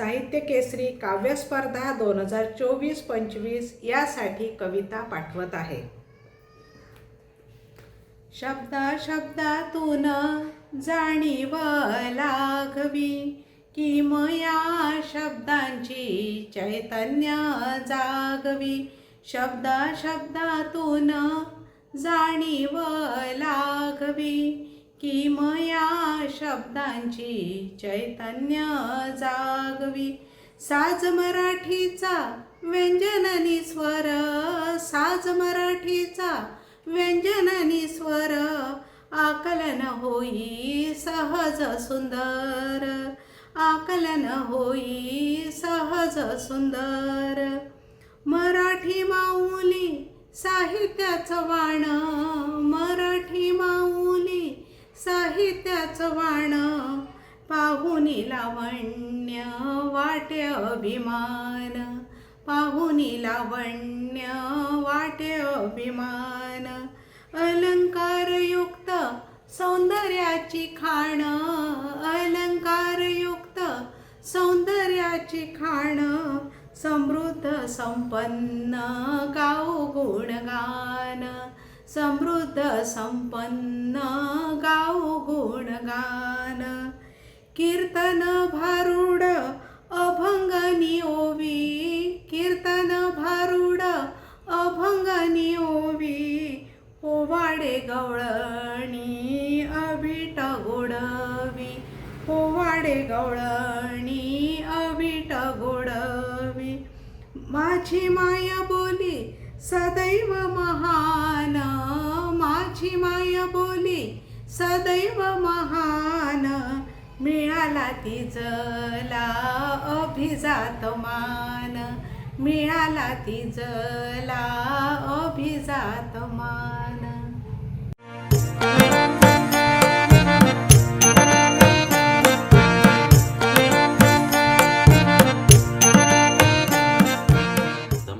साहित्य केसरी काव्यस्पर्धा दोन हजार चोवीस पंचवीस यासाठी कविता पाठवत आहे. शब्दा शब्दातून जाणीव लागवी किमया शब्दांची चैतन्य जागवी शब्दा शब्दातून जाणीव लागवी किमया शब्दांची चैतन्य जागवी. साज मराठीचा व्यंजनानी स्वर साज मराठीचा व्यंजनानी स्वर आकलन होई सहज सुंदर आकलन होई सहज सुंदर. मराठी माऊली साहित्याचं वाण मराठी मा वाण पाहुनी लावण्य वाटे अभिमान. पाहुनी लावण्य वाटे अभिमान. अलंकारयुक्त सौंदर्याची खाण अलंकारयुक्त सौंदर्याची खाण समृद्ध संपन्न गाऊ गुणगान. समृद्ध संपन्न गाऊ गुणगान. कीर्तन भारुड अभंगनी ओवी कीर्तन भारुड अभंगनी ओवी पोवाडे गवळणी अभिट गोडवी. पोवाडे गवळणी अभिट गोडवी. माझी माय बोली सदैव महान माझी माय बोली सदैव महान. मिळाला तिजला अभिजात मान. मिळाला तिजला अभिजात